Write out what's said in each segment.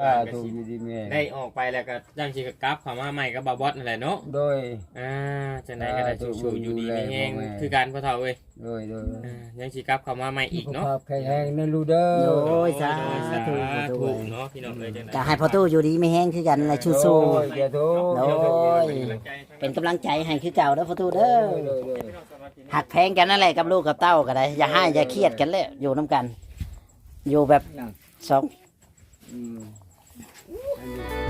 อ่าถูกอยู่ดีแม่ได้ออกไปแล้วก็จังสิก็กลับเข้ามาใหม่กับบาบอสนั่นแหละเนาะโดย อ่าจังไดก็ได้อ่าชูๆอยู่ดีมีแฮงดูแลพ่อแม่คือการพ่อเฒ่าเว้ยโดยโดยอ่ายังสิกลับเข้ามาใหม่อีกสุขเนาะภาพแข็งแรงนะลูกเด้อโอ้ยสาโอ้ยสาธุธุเนาะพี่น้องเอ้ยจังไดก็ให้พ่อตู้อยู่ดีไม่แห้งคือกันและชูสู้โอ้ยอย่าทุกข์โอ้ยเป็นกำลังใจให้คือเก่าเด้อพ่อตู้เด้อโดยโดยหักแพงกันนั่นแหละกับลูกกับเต้าก็ได้อย่าให้อย่าเครียดกันเลยอยู่น้ำกัน อยู่แบบนั่งสอง อืม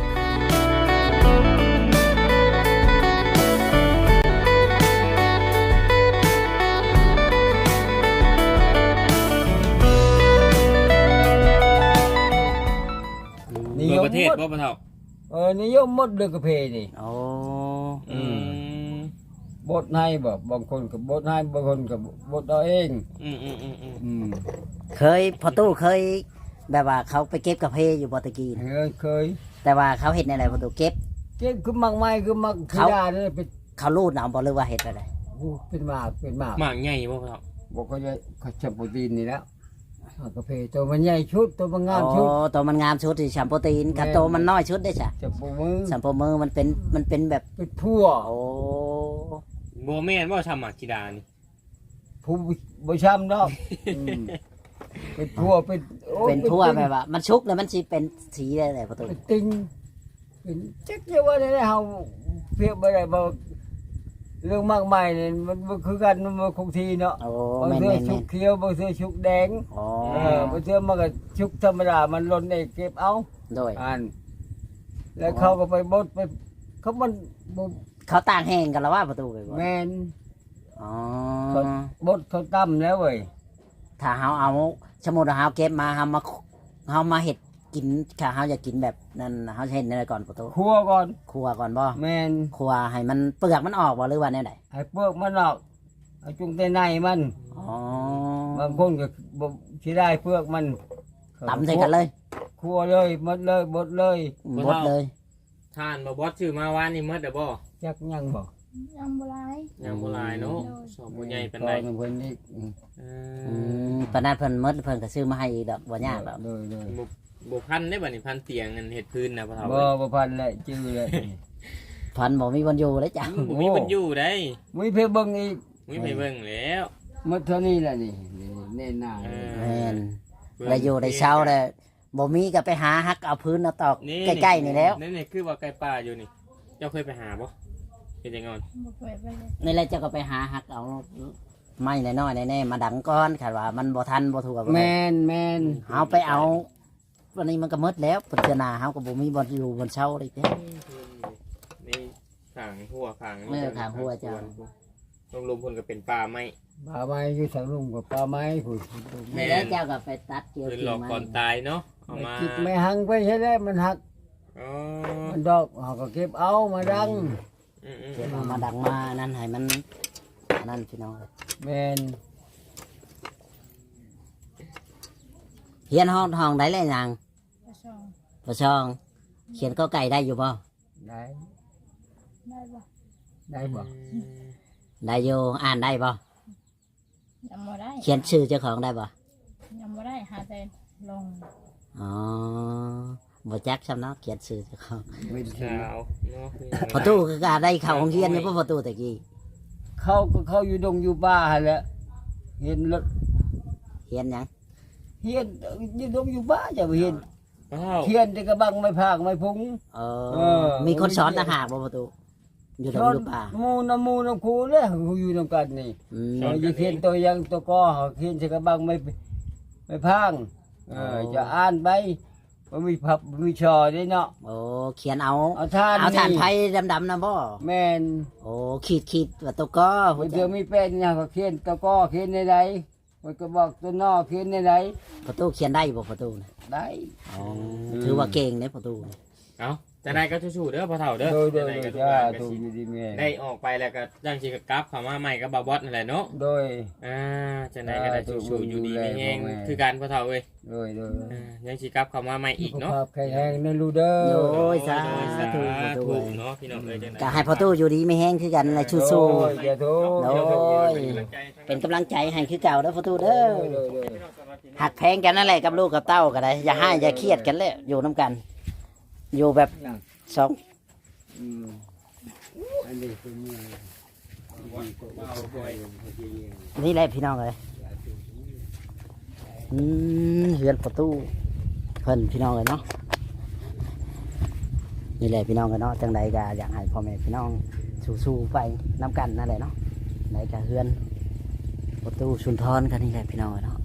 ทั่วประเทศบ่พ่อเฒ่าเออนิยมหมดเดือกระเพนี่โอ้อืมบทให้บ่บางคนก็บทให้บางคนก็บทเอาเอง อืมอืมอืมอืมอืมเคยพ่อตู้เคย แบบว่าเขาไปเก็บกาแฟอยู่บอตะกีนเคยเคยแต่ว่าเขาเห็นอะไรพ่อตู้เก็บเก็บคือมักไม้คือมักขเขายะนี่เป็นเขารูดเอาบอหรือว่าเห็ดอะไรโอ้เป็นหมากเป็นหมากหมากใหญ่บ่พ่อเฒ่าบอกเขาจะเขาจะโปรตีนนี่แล้วเอากาแฟตัวมันใหญ่ชุดตัวมันงามชุดโอ้ตัวมันงามชุดที่ชัมโปรตีนกับตัวมันน้อยชุดได้จ้ะจะปมือชัมโปรมือมันเป็นมันเป็นแบบเป็นพั่วโอ้บ่แม่นบ่ทำหมากกีดานี่ผู้บ่ช้ำดอกอืม เป็นพั่วเป็นโอ้เป็นทั่วติ่งแบบว่ามันชุกแล้วมันสิเป็นสีอะไรพ่อตู้เป็นติงเป็นจักจะว่าได้เฮาเปรียบบ่ได้บ่เรื่องมากมายนี่มันมันคือกันมันบ่คงทีเนาะโอ้บางแม่นเทื่อแม่นชุแม่กนเขียวบางเทื่อชุกแดงโอ้เออบางเทื่อมันก็ชุกธรรมดามันหล่นได้เก็บเอาโดยอ่านแล้วเขาก็ไปบดไปเขามันบ่เขาต่างแห้งกันแล้วว่าประตูไปบ่แม่นอ๋อเขาบดเขาตั้มแล้วเว้ย ถ้าเฮาเอาสมมุติว่าเฮาเก็บมาเฮามาเฮามาเฮ็ดกินถ้าเฮาอยากกินแบบนั้นเฮาสิเฮ็ดอะไรก่อนประตูคั่วก่อนคั่วก่อนบ่แม่นคั่วให้มันเปลือกมันออกบ่หรือว่าแนวใดให้เปลือกมันออกเอาจุงแต่ในมันอ๋อบางคนก็บ่สิได้เปลือกมันตำใส่กันเลยคั่วเลยหมดเลยบดเลย บดเลยท่านบาบอสชื่อมาวานนี่หมดเด้อบ่จักยังบ่ ยังบ่หลายยังบ่หลายเนาะสอบบ่ใหญ่ปานใดก่อเพิ่นอีกอืมเออือมปานนั้นเพิ่นหมดเพิ่นก็ซื้อมาให้อีกดอกบ่ยากดอก เลยเลยบ่บ่พันได้บัดนี้พันเตียงเงินเฮ็ดพื้นนะพ่อเฒ่าบ่บ่พันเลยจื้อเลยพันบ่มีบนอยู่เลยจ้ะบ่มีคนอยู่ได้มีเพิ่นเบิ่งอีกมีไปเบิ่งแล้วหมดเท่านี้แหละนี่นี่แน่นหน้าเออแม่นได้อยู่ได้เช้าได้บ่มีก็ไปหาฮักเอาพื้นเอาตอกใกล้ๆนี่แล้วนี่นี่คือว่าใกล้ป่าอยู่นี่ เจ้าเคยไปหาบ่ เป็นจังไงบ่เคยไปเลยนี่แหละเจ้าก็ไปหาฮักเอาไม้น้อยๆแน่ๆมาดังก้อนค่ะว่ามันบ่ทันบ่ถูกกับแม่นแม่นเอาไปเอาวันนี้มันก็หมดแล้วปัจจนาเฮาก็บ่มีบ่อยู่บนเช้าเลยเด้ นี่ขางหัวขางเออขางหัวเจ้าลงลมพลก็เป็นป่าไม้ปลาไม้อยู่ทางลุงกับปลาไม้ผู้แม่นี่แล้วเจ้าก็ไปตัดเกี่ยวพื้นกิ่หลอกงก่อนไม้ตายเนาะเอามาจิตไม่หังไปใช่ไหมมันหักอ๋อมันดอกเขาก็เก็บเอามาดังอืมอืม เก็บเอามาดังมานั่นให้มันอันนั่นพี่น้องแม่นเขียนห้องทองได้เลยยังไปส่งบ่ช่องเขียนก็ไก่ได้อยู่บ่ได้ได้บ่ได้บ่ได้อยู่อ่านได้บ่ยังบ่ได้เขียนชื่อเจ้าของได้บ่ยังบ่ได้หาแต่ลงอ๋อ บ่จักซำเนาะเขียนชื่อเจ้าของไม่ได้สาวเนาะประตูก็การได้เข้าโรงเรียนอยู่บ่ประตูตะกี้เขาก็เขาอยู่ดงอยู่ป่าหั่นแหละเห็นรถเขียนหยังเห็นอยู่ดงอยู่ป่าจะไปเห็นว้าวเทียนแต่กระบังไม่พากไม่พุง เอเอออ มีคนสอนต่างหากบ่ประตูอยู่ตรงอยู่ป่าหมูน้ำหมูน้ำคูเลยเขาอยู่นำกันนี่อืมเราจะเขียนตัวยังตัวกอเขาเขียนใส่กระบังไม่ไม่พังเออจะอ่านไป มันมีพับมันมีชอได้เนาะ โอ้เขียนเอา เอาท่านเอาฐานนี่ไผ่ดำๆนะบ่แม่นโอ้ขีดขีดว่าตัวก็มันจะมีเป็นอย่างก็เขียนตัวกอเขียนในใดมันก็บอกตัวนอเขียนในใดประตูเขียนได้บ่ประตูน่ะได้ อ๋อถือว่าเก่งเด้ประตูน่ะเอา จะได้ก็ชูๆเด้อพ่อเฒ่าเด้อโดยโดยจะได้โดก็ยทุกจ้าอย่างก็ถูกสิอยู่ดีแม่ได้ออกไปแล้วก็จังสิก็กลับเข้ามาใหม่กับบาบอสนั่นแหละเนาะโดย อ่าจะได้ก็ได้อ่าชูๆอยู่ดีมีแฮงดูแลพ่อแม่คือการพ่อเฒ่าเว้ยโดยโดยอ่ายังสิกลับเข้ามาใหม่อีกสุขเนาะ ภาพแข็งแรงนะลูกเด้อโอ้ยสาโอ้ยสาธุประตูธุ เนาะพี่น้องเอ้ยจังได๋ก็ให้ประตูอยู่ดีไม่แห้งคือกันและสู้โอ้ยอย่าทุกข์โอ้ยๆเป็นกำลังใจให้คือเก่าเด้อประตูเด้อโดยโดย หักแพงกันนั่นแหละกับลูกกับเต้าก็ได้ อย่าให้อย่าเครียดกันเลยอยู่น้ำกัน อยู่แบบอย่างสองอืมอันนี้คือเมียว่าว่าบ่อยพอดีนี่แหละพี่น้องเลยอืมเฮือนประตูเพิ่นพี่น้องเลยเนาะนี่แหละพี่น้องกันเนาะจังใดก็อยากให้พ่อแม่พี่น้องสู้ๆไปน้ำกันนั่นแหละเนาะไหนก็เฮือนประตูชุนทรกันนี่แหละพี่น้องเนาะ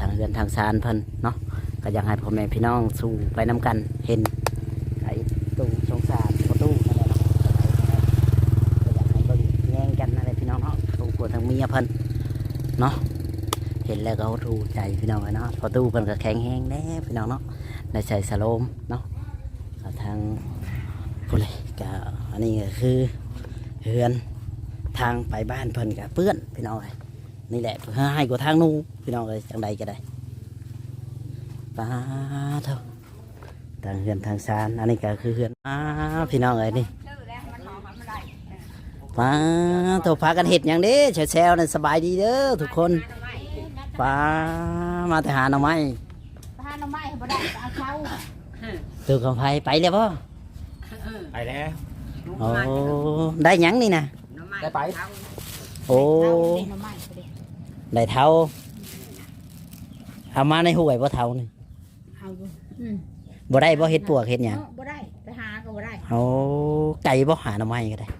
ทางเฮือนทางซานเพิ่นเนาะก็อยากให้พ่อแม่พี่น้องสู้ไปน้ำกัน เห็นไอ้ตู้สงสารประตูนั่นแหละเนาะก็อยากให้เบิ่งแย่งกันนั่นแหละพี่น้องเนาะถูกกว่า ทางเมียเพิ่นเนาะเห็นแล้วก็ถูใจพี่น้องเลยเนาะประตูเพิ่นก็แข็งแห้งแน่พี่น้องเนาะได้ใส่สโลมเนาะทางผู้เลยก็อันนี้ก็คือเฮือนทางไปบ้านเพิ่นก็เปื้อนพี่น้องเลยนี่แหละเพื่อให้กว่าทางนู้พี่น้องเลยจังใดก็ได้ป้าเท่าทางเฮือนทางซานอันนี้ก็คือเฮือนอ้าพี่น้องเลยนี่ ป้าตัวพากันเห็ดอย่างเด้แซวๆนั่นสบายดีเด้อทุกคนป้ามาแต่หาหน่อไม้พาหน่อไม้บ่ได้เอาเช้าตัวของไผไปแล้วป่ไปแล้วโอ้ได้หยังนี่นะได้ไปโอ้เอาดิหน่อไม้ไปดิได้เท่าเอามาในห้วยบ่เท่านี่เอาอยู่อืมบ่ได้บ่เฮ็ดปวกเฮ็ดหยังเนาะบ่ได้ไปหาก็บ่ได้โอ้ไก่บ่หาหน่อไม้ก็ได้ไก่เลย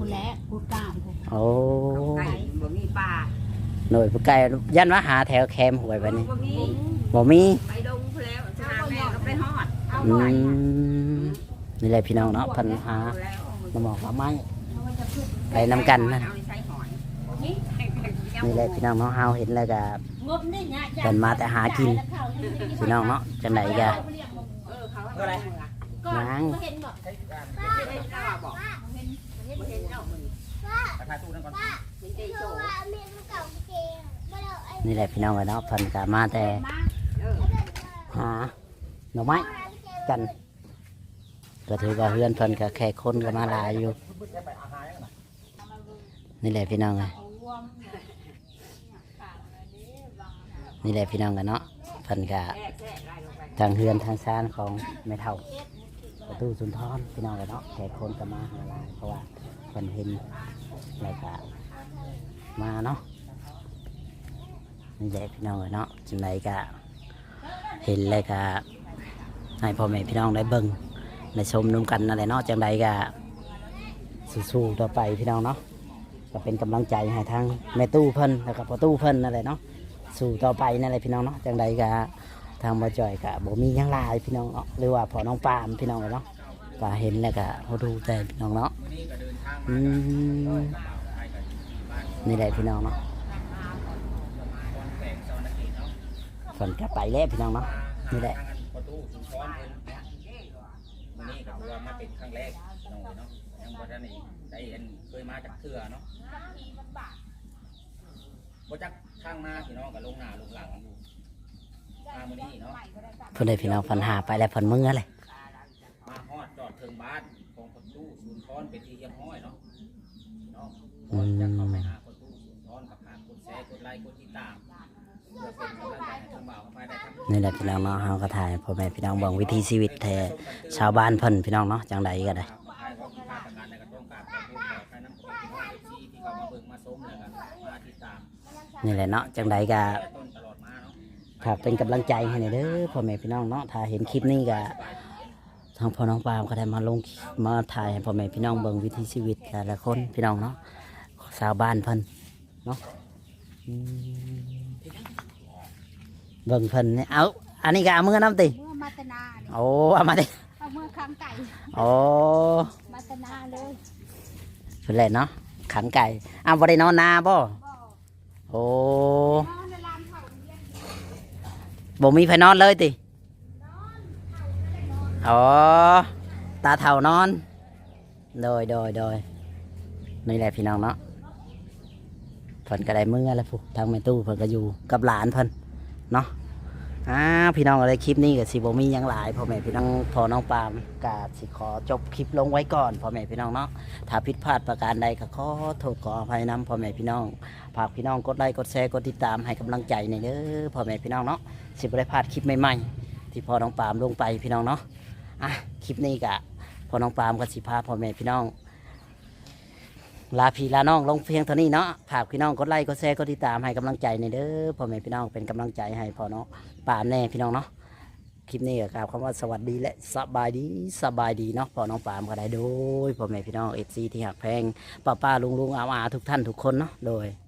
สนุกผู้แลผู้กล้ามผู้โอ้ไก่บ่มีปลาหน่วยผู้ไก่ยันว่าหาแถวแคมห้วยไปนี่บ่มีบ่มีไปดงพู้นแล้วชาแม่ก็ไปฮอดเอาอืไว้มนี่แหละพี่น้องเนาะเพันหาแล้วหน่อหมอกหน่อไม้เอาไว้จะขึ้นไปนำกันนั่นเอาใช้หอยนี่แหละพี่น้องเนาะเฮาเห็นแล้วก็ งบนี่เนี่ยเพิ่นมาแต่หากิน พี่น้องเนาะจังไดก็ เออเขาอะไรยังเห็นบ่ไม่ได้เล่าบอกบ่เห็ นี่แหละพี่น้องกันเนาะเพิ่นก็มาแต่หาหน่อไม้กันก็ถือว่าเฮือนเพิ่นก็แค่คนก็มาหลายอยู่ นี่แหละพี่น้องเอ้ยนี่แหละพี่น้องกันเนาะเพิ่นก็แทรกแทรกไล่ลงไปทางเฮือนทางซานของแม่เฒ่า ประตูสุนทรพี่น้องกันเนาะแขกคนก็มาหาหลาย เพราะว่าเพิ่นเห็นแล้วก็มาเนาะนี่แหละพี่น้องกันเนาะจังไดก็เห็นแล้วก็ให้พ่อแม่พี่น้องได้เบิ่งได้ชมนุ่มกันนั่นแหละเนาะจังไดก็สู้ๆต่อไปพี่น้องเนาะก็เป็นกำลังใจให้ทางแม่ตู้เพิ่นแล้วก็ประตูเพิ่นนั่นแหละเนาะสู้ต่อไปนั่นแหละพี่น้องเนาะจังไดก็ ทางบ่จ่อยกะบ่มีหยังหลายพี่น้องเนาะหรือว่าพอน้องปามพี่น้องเนาะก็เห็นแล้วก็เขาดูแต่พี่น้องเนาะอืมนี่แหละพี่น้องเนาะฝนก็ไปแล้วพี่น้องเนาะนี่แหละประตูชุมพรเพิ่นมื้อนี้ก็ถือว่ามาเป็นครั้งแรกน้องเนาะยังบ่ทันได้ได้เห็นเคยมาจากเทื่อเนาะบ่จักทางมาพี่น้องก็ลงหน้าลงหลังอยู่มามื้อนี้เนาะ เพิ่นได้พี่น้องฝันหาไปแล้วเพิ่นเมื่อเลยมาฮอดจอดเทิงบ้านของประตูชุมพรเป็นที่เรียบร้อยเนาะเนาะก่อนจะเข้าไปหาประตูชุมพรกับหากดแชร์กดไลค์กดติดตามเพื่อเป็นกำลังใจให้ทางบ่าวเข้าไปได้ทั้งนี่แหละพี่น้องเนาะเฮาก็ถ่ายพ่อแม่พี่น้องเบิ่งวิถีชีวิตแท้ชาวบ้านเพิ่นพี่น้องเนาะจังใดก็ได้ครับใครก็มีมาตรการในกระต้องการขอโทษขอใครน้ำขอพี่น้องเอฟซีที่เขามาเบิ่งมาส้มแล้วกันมาติดตามนี่แหละเนาะจังใดก็แต่ต้น ฝากเป็นกำลังใจให้หน่อยเด้อพ่อแม่พี่น้องเนาะถ้าเห็นคลิปนี้ก็ทางพ่อน้องปามก็ได้มาลงมาถ่ายให้พ่อแม่พี่น้องเบิ่งวิถีชีวิตแต่ละคนพี่น้องเนาะชาวบ้านเพิ่นเนาะอืมเบิ่งเพิ่นเนี่ยเอาอันนี้ก็เอามือน้ำติเมื่อมาตนานี่โอ้เอามาดิเอาเมื่อค้างไก่โอ้มาตนาเลยเพิ่นแหละเนาะขันไก่อ้าวบ่ได้นอนนาบ่โอ้ นอนในลานเขาเรียน บ่มีไผนอนเลยติอ๋อตาเท่านอน โดยโดยโดยนี่แหละพี่น้องเนาะเพิ่นก็ได้มือแล้วพวกทางแม่ตู้เพิ่นก็อยู่กับหลานเพิ่นเนาะ อ่าพี่น้องอะไรคลิปนี้ก็สิบมียังหลายพ่อแม่พี่น้องพอน้องปามก็สิขอจบคลิปลงไว้ก่อนพ่อแม่พี่น้องเนาะถ้าผิดพลาดประการใดก็ขอโทษขออภัยนํพ่อแม่พี่น้องฝากพี่น้องกดไลค์กดแชร์กดติดตามให้กำลังใจในอยเด้อพ่อแม่พี่น้องเนาะสิบได้พลาดคลิปใหม่ๆ ที่พอน้องปามลงไปพี่น้องเนาะอะคลิปนี้กะพอน้องปามกับสิพาพ่อแม่พี่น้อง ลาพี่ลาน้องลงเพียงเท่านี้เนาะฝากพี่น้องกดไลค์กดแชร์กดติดตามให้กำลังใจในเด้อพ่อแม่พี่น้องเป็นกำลังใจให้พ่อเนาะปามแน่พี่น้องเนาะคลิปนี้ก็กล่าวคำว่าสวัสดีและสบายดีสบายดีเนาะพ่อน้องปามก็ได้โดยพ่อแม่พี่น้องเอฟซีที่หักแพงป้าป้าลุงลุงอาอาทุกท่านทุกคนเนาะโดย